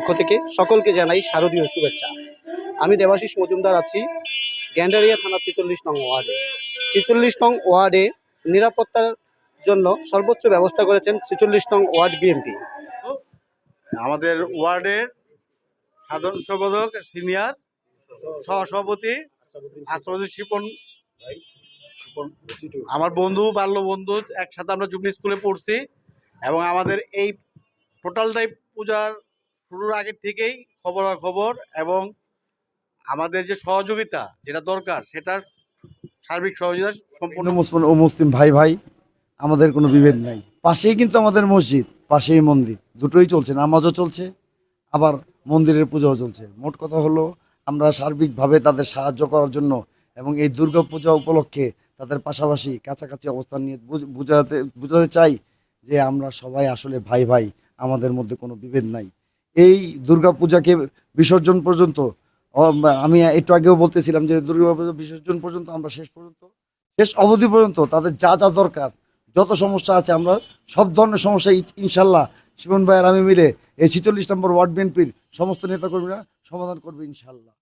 পক্ষ থেকে সকলকে জানাই শারদীয় শুভেচ্ছা। আমি দেবাশিস মজুমদার আছি, গ্যান্ডারিয়া থানা ছেচল্লিশ নং ওয়ার্ডে। ছেচল্লিশ নং ওয়ার্ডে নিরাপত্তার জন্য সর্বোচ্চ ব্যবস্থা করেছেন ছেচল্লিশ নং ওয়ার্ড বিএনপি। আমাদের ওয়ার্ডের সাধারণ সম্পাদক, সিনিয়র, সহসভাপতি শিপন আমার বন্ধু, বাল্য বন্ধু, একসাথে আমরা জুবলি স্কুলে পড়ছি এবং আমাদের এই টোটালটাই পূজার শুরুর আগের থেকেই খবরাখবর এবং আমাদের যে সহযোগিতা যেটা দরকার, সেটা সার্বিক সহযোগিতা সম্পূর্ণ পূর্ণ মুসলমান ও মুসলিম ভাই ভাই, আমাদের কোনো বিভেদ নাই। পাশেই কিন্তু আমাদের মসজিদ, পাশেই মন্দির, দুটোই চলছে, নামাজও চলছে, আবার মন্দিরের পূজাও চলছে। মোট কথা হলো, আমরা সার্বিকভাবে তাদের সাহায্য করার জন্য এবং এই দুর্গা পূজা উপলক্ষে তাদের পাশাপাশি কাছাকাছি অবস্থান নিয়ে বুঝ- বুঝাতে বুঝাতে চাই যে আমরা সবাই আসলে ভাই ভাই, আমাদের মধ্যে কোনো বিভেদ নাই। এই দুর্গা পূজাকে বিসর্জন পর্যন্ত আমি একটু আগেও বলতেছিলাম যে দুর্গাপূজা বিসর্জন পর্যন্ত, আমরা শেষ পর্যন্ত, শেষ অবধি পর্যন্ত তাদের যা যা দরকার, যত সমস্যা আছে আমরা সব ধরনের সমস্যা ইনশাল্লাহ শিবন ভাই আর আমি মিলে এই ছিচল্লিশ নম্বর ওয়ার্ড বিএনপির সমস্ত নেতাকর্মীরা সমাধান করবে ইনশাল্লাহ।